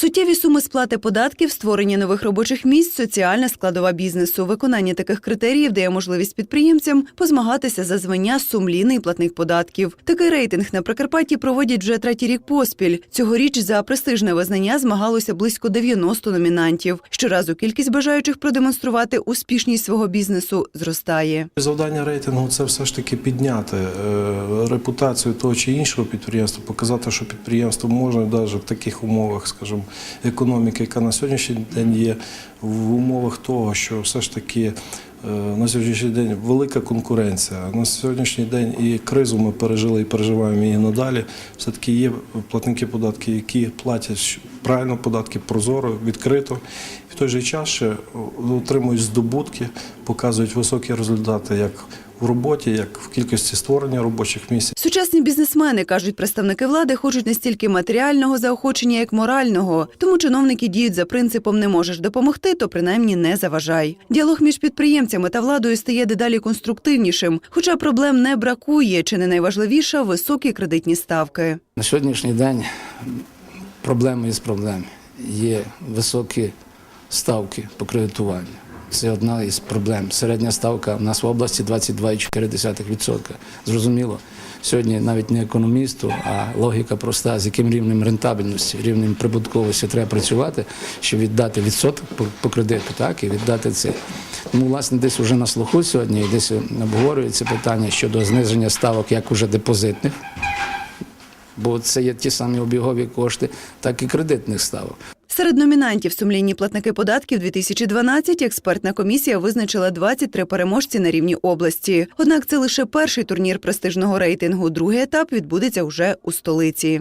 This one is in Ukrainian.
Суттєві суми сплати податків, створення нових робочих місць, соціальна складова бізнесу. Виконання таких критеріїв дає можливість підприємцям позмагатися за звання сумлінний платник податків. Такий рейтинг на Прикарпатті проводять вже третій рік поспіль. Цьогоріч за престижне визнання змагалося близько 90 номінантів. Щоразу кількість бажаючих продемонструвати успішність свого бізнесу зростає. Завдання рейтингу це все ж таки підняти е, репутацію того чи іншого підприємства, показати, що підприємство можна навіть в таких умовах, скажімо, економіки, яка на сьогоднішній день є, в умовах того, що все ж таки. е, На сьогоднішній день велика конкуренція. На сьогоднішній день і кризу ми пережили і переживаємо її надалі. Все таки є платники податків, які платять правильно податки прозоро, відкрито, в той же час ще отримують здобутки, показують високі результати як в роботі, як в кількості створення робочих місць. Сучасні бізнесмени кажуть, представники влади хочуть не стільки матеріального заохочення, як морального. Тому чиновники діють за принципом не можеш допомогти, то принаймні не заважай. Діалог між підприємцями та владою стає дедалі конструктивнішим, хоча проблем не бракує. Чи не найважливіша високі кредитні ставки. На сьогоднішній день проблеми із проблем. Є високі ставки по кредитуванню. Це одна із проблем. Середня ставка в нас в області 22,4%. Зрозуміло, сьогодні навіть не економісту, а логіка проста, з яким рівнем рентабельності, рівнем прибутковості треба працювати, щоб віддати відсоток по, кредиту, так, і віддати це. Тому, власне, десь уже на слуху сьогодні десь обговорюється питання щодо зниження ставок як уже депозитних, бо це є ті самі обігові кошти, так і кредитних ставок. Серед номінантів сумлінні платники податків 2012 експертна комісія визначила 23 переможці на рівні області. Однак це лише перший турнір престижного рейтингу. Другий етап відбудеться вже у столиці.